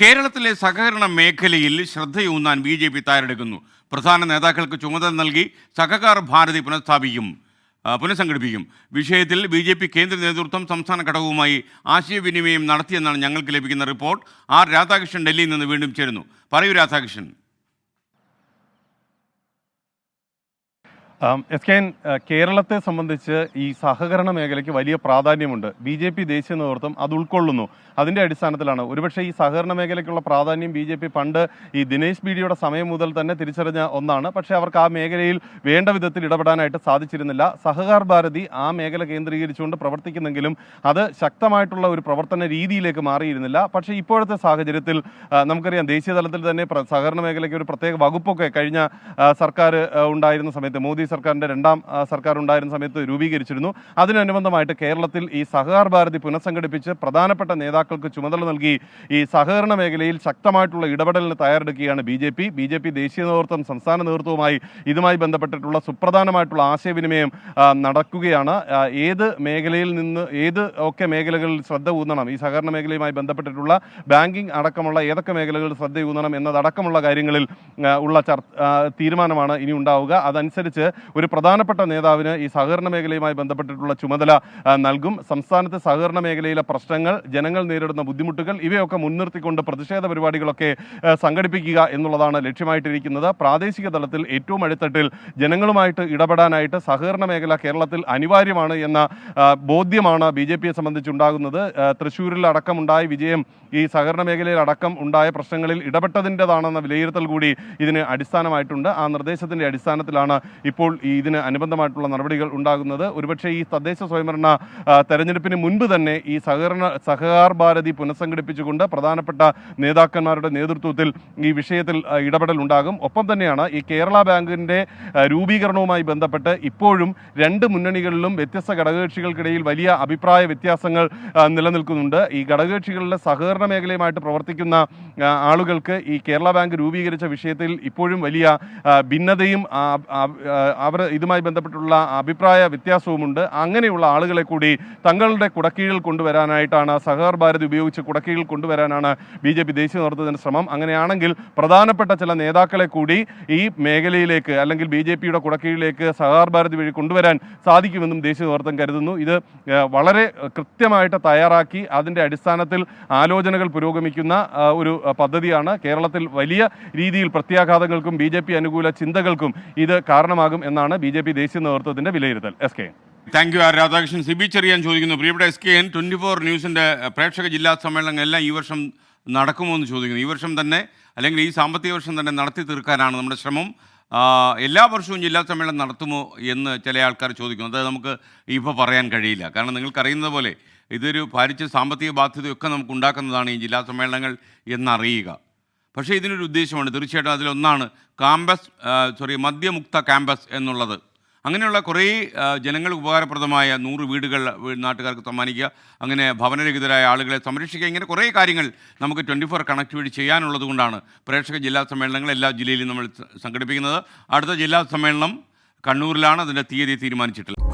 കേരളത്തിലെ സഹകരണ മേഖലയിൽ ശ്രദ്ധയൂന്നാൻ ബി ജെ പി തയ്യാറെടുക്കുന്നു. പ്രധാന നേതാക്കൾക്ക് ചുമതല നൽകി സഹകാർ ഭാരതി പുനഃസ്ഥാപിക്കും പുനഃസംഘടിപ്പിക്കും. വിഷയത്തിൽ ബി ജെ പി കേന്ദ്ര നേതൃത്വം സംസ്ഥാന ഘടകവുമായി ആശയവിനിമയം നടത്തിയെന്നാണ് ഞങ്ങൾക്ക് ലഭിക്കുന്ന റിപ്പോർട്ട്. ആർ രാധാകൃഷ്ണൻ ഡൽഹിയിൽ നിന്ന് വീണ്ടും ചേരുന്നു. പറയൂ രാധാകൃഷ്ണൻ. എസ് കെ കേരളത്തെ സംബന്ധിച്ച് ഈ സഹകരണ മേഖലയ്ക്ക് വലിയ പ്രാധാന്യമുണ്ട്. ബി ജെ പി ദേശീയ നേതൃത്വം അത് ഉൾക്കൊള്ളുന്നു. അതിന്റെ അടിസ്ഥാനത്തിലാണ് ഒരുപക്ഷെ ഈ സഹകരണ മേഖലയ്ക്കുള്ള പ്രാധാന്യം ബി ജെ പി പണ്ട് ഈ ദിനേശ് ബിഡിയുടെ സമയം മുതൽ തന്നെ തിരിച്ചറിഞ്ഞ ഒന്നാണ്. പക്ഷേ അവർക്ക് ആ മേഖലയിൽ വേണ്ട വിധത്തിൽ ഇടപെടാനായിട്ട് സാധിച്ചിരുന്നില്ല. സഹകാർ ഭാരതി ആ മേഖല കേന്ദ്രീകരിച്ചുകൊണ്ട് പ്രവർത്തിക്കുന്നെങ്കിലും അത് ശക്തമായിട്ടുള്ള ഒരു പ്രവർത്തന രീതിയിലേക്ക് മാറിയിരുന്നില്ല. പക്ഷേ ഇപ്പോഴത്തെ സാഹചര്യത്തിൽ നമുക്കറിയാം ദേശീയ തലത്തിൽ തന്നെ സഹകരണ മേഖലയ്ക്ക് ഒരു പ്രത്യേക വകുപ്പൊക്കെ കഴിഞ്ഞ സർക്കാർ ഉണ്ടായിരുന്ന സമയത്ത് മോദി സർക്കാരിന്റെ രണ്ടാം സർക്കാർ ഉണ്ടായിരുന്ന സമയത്ത് രൂപീകരിച്ചിരുന്നു. അതിനനുബന്ധമായിട്ട് കേരളത്തിൽ ഈ സഹകാർ ഭാരതി പുനഃസംഘടിപ്പിച്ച് പ്രധാനപ്പെട്ട നേതാക്കൾക്ക് ചുമതല നൽകി ഈ സഹകരണ മേഖലയിൽ ശക്തമായിട്ടുള്ള ഇടപെടലിന് തയ്യാറെടുക്കുകയാണ് B J P. B J P ദേശീയ നേതൃത്വം സംസ്ഥാന നേതൃത്വവുമായി ഇതുമായി ബന്ധപ്പെട്ടിട്ടുള്ള സുപ്രധാനമായിട്ടുള്ള ആശയവിനിമയം നടക്കുകയാണ്. ഏത് മേഖലയിൽ നിന്ന് ഏത് ഒക്കെ മേഖലകളിൽ ശ്രദ്ധ ഊന്നണം ഈ സഹകരണ മേഖലയുമായി ബന്ധപ്പെട്ടിട്ടുള്ള ബാങ്കിംഗ് അടക്കമുള്ള ഏതൊക്കെ മേഖലകളിൽ ശ്രദ്ധ ഊന്നണം എന്നതടക്കമുള്ള കാര്യങ്ങളിൽ ഉള്ള ചർ തീരുമാനമാണ് ഇനി ഉണ്ടാവുക. അതനുസരിച്ച് ഒരു പ്രധാനപ്പെട്ട നേതാവിന് ഈ സഹകരണ മേഖലയുമായി ബന്ധപ്പെട്ടിട്ടുള്ള ചുമതല നൽകും. സംസ്ഥാനത്തെ സഹകരണ മേഖലയിലെ പ്രശ്നങ്ങൾ ജനങ്ങൾ നേരിടുന്ന ബുദ്ധിമുട്ടുകൾ ഇവയൊക്കെ മുൻനിർത്തിക്കൊണ്ട് പ്രതിഷേധ പരിപാടികളൊക്കെ സംഘടിപ്പിക്കുക എന്നുള്ളതാണ് ലക്ഷ്യമായിട്ടിരിക്കുന്നത്. പ്രാദേശിക തലത്തിൽ ഏറ്റവും അടിത്തട്ടിൽ ജനങ്ങളുമായിട്ട് ഇടപെടാനായിട്ട് സഹകരണ മേഖല കേരളത്തിൽ അനിവാര്യമാണ് എന്ന ബോധ്യമാണ് ബി ജെ പിയെ സംബന്ധിച്ചുണ്ടാകുന്നത്. തൃശ്ശൂരിൽ അടക്കമുണ്ടായ വിജയം ഈ സഹകരണ മേഖലയിൽ അടക്കം ഉണ്ടായ പ്രശ്നങ്ങളിൽ ഇടപെട്ടതിന്റെതാണെന്ന വിലയിരുത്തൽ കൂടി ഇതിന് അടിസ്ഥാനമായിട്ടുണ്ട്. ആ നിർദ്ദേശത്തിന്റെ അടിസ്ഥാനത്തിലാണ് ഇപ്പോൾ ഇതിന് അനുബന്ധമായിട്ടുള്ള നടപടികൾ ഉണ്ടാകുന്നത്. ഒരുപക്ഷേ ഈ തദ്ദേശ സ്വയംഭരണ തെരഞ്ഞെടുപ്പിന് മുൻപ് തന്നെ ഈ സഹകരണ സഹകാർ ഭാരതി പുനഃസംഘടിപ്പിച്ചുകൊണ്ട് പ്രധാനപ്പെട്ട നേതാക്കന്മാരുടെ നേതൃത്വത്തിൽ ഈ വിഷയത്തിൽ ഇടപെടൽ ഉണ്ടാകും. ഒപ്പം തന്നെയാണ് ഈ കേരള ബാങ്കിന്റെ രൂപീകരണവുമായി ബന്ധപ്പെട്ട് ഇപ്പോഴും രണ്ട് മുന്നണികളിലും വ്യത്യസ്ത ഘടകകക്ഷികൾക്കിടയിൽ വലിയ അഭിപ്രായ വ്യത്യാസങ്ങൾ നിലനിൽക്കുന്നുണ്ട്. ഈ ഘടകകക്ഷികളുടെ സഹകരണ മേഖലയുമായിട്ട് പ്രവർത്തിക്കുന്ന ആളുകൾക്ക് ഈ കേരള ബാങ്ക് രൂപീകരിച്ച വിഷയത്തിൽ ഇപ്പോഴും വലിയ ഭിന്നതയും അവർ ഇതുമായി ബന്ധപ്പെട്ടുള്ള അഭിപ്രായ വ്യത്യാസവുമുണ്ട്. അങ്ങനെയുള്ള ആളുകളെ കൂടി തങ്ങളുടെ കുടക്കീഴിൽ കൊണ്ടുവരാനായിട്ടാണ് സഹകർ ഭാരതി ഉപയോഗിച്ച് കുടക്കീഴിൽ കൊണ്ടുവരാനാണ് ബി ജെ പി ദേശീയ നേതൃത്വത്തിന്റെ ശ്രമം. അങ്ങനെയാണെങ്കിൽ പ്രധാനപ്പെട്ട ചില നേതാക്കളെ കൂടി ഈ മേഖലയിലേക്ക് അല്ലെങ്കിൽ ബി ജെ പിയുടെ കുടക്കീഴിലേക്ക് സഹകർ ഭാരതി വഴി കൊണ്ടുവരാൻ സാധിക്കുമെന്നും ദേശീയ നേതൃത്വം കരുതുന്നു. ഇത് വളരെ കൃത്യമായിട്ട് തയ്യാറാക്കി അതിന്റെ അടിസ്ഥാനത്തിൽ ആലോചനകൾ പുരോഗമിക്കുന്ന ഒരു പദ്ധതിയാണ്. കേരളത്തിൽ വലിയ രീതിയിൽ പ്രത്യാഘാതങ്ങൾക്കും ബി അനുകൂല ചിന്തകൾക്കും ഇത് കാരണമാകും എന്നാണ് ബി ജെ പി ദേശീയ നേതൃത്വത്തിന്റെ വിലയിരുത്തൽ. S K thank you R Radhakrishnan. C B Cheriyan ചോദിക്കുന്നു പ്രിയപ്പെട്ട S K N twenty four ന്യൂസിന്റെ പ്രേക്ഷക ജില്ലാ സമ്മേളനങ്ങളെല്ലാം ഈ വർഷം നടക്കുമോ എന്ന് ചോദിക്കുന്നു. ഈ വർഷം തന്നെ അല്ലെങ്കിൽ ഈ സാമ്പത്തിക വർഷം തന്നെ നടത്തി തീർക്കാനാണ് നമ്മുടെ ശ്രമം. എല്ലാ വർഷവും ജില്ലാ സമ്മേളനം നടത്തുമോ എന്ന് ചില ആൾക്കാർ ചോദിക്കുന്നു. അത് നമുക്ക് ഇപ്പോൾ പറയാൻ കഴിയില്ല. കാരണം നിങ്ങൾക്കറിയുന്നത് പോലെ ഇതൊരു ഭാരിച്ച സാമ്പത്തിക ബാധ്യതയൊക്കെ നമുക്ക് ഉണ്ടാക്കുന്നതാണ് ഈ ജില്ലാ സമ്മേളനങ്ങൾ എന്നറിയുക. പക്ഷേ ഇതിനൊരു ഉദ്ദേശമുണ്ട് തീർച്ചയായിട്ടും അതിലൊന്നാണ് കാമ്പസ് സോറി മദ്യമുക്ത ക്യാമ്പസ് എന്നുള്ളത്. അങ്ങനെയുള്ള കുറേ ജനങ്ങൾക്ക് ഉപകാരപ്രദമായ നൂറ് വീടുകൾ നാട്ടുകാർക്ക് സമ്മാനിക്കുക അങ്ങനെ ഭവനരഹിതരായ ആളുകളെ സംരക്ഷിക്കുക ഇങ്ങനെ കുറേ കാര്യങ്ങൾ നമുക്ക് ട്വന്റി ഫോർ കണക്ട് ചെയ്യാനുള്ളത് കൊണ്ടാണ് പ്രേക്ഷക ജില്ലാ സമ്മേളനങ്ങൾ എല്ലാ ജില്ലയിലും നമ്മൾ സംഘടിപ്പിക്കുന്നത്. അടുത്ത ജില്ലാ സമ്മേളനം കണ്ണൂരിലാണ്. അതിന്റെ തീയതി തീരുമാനിച്ചിട്ടുള്ളത്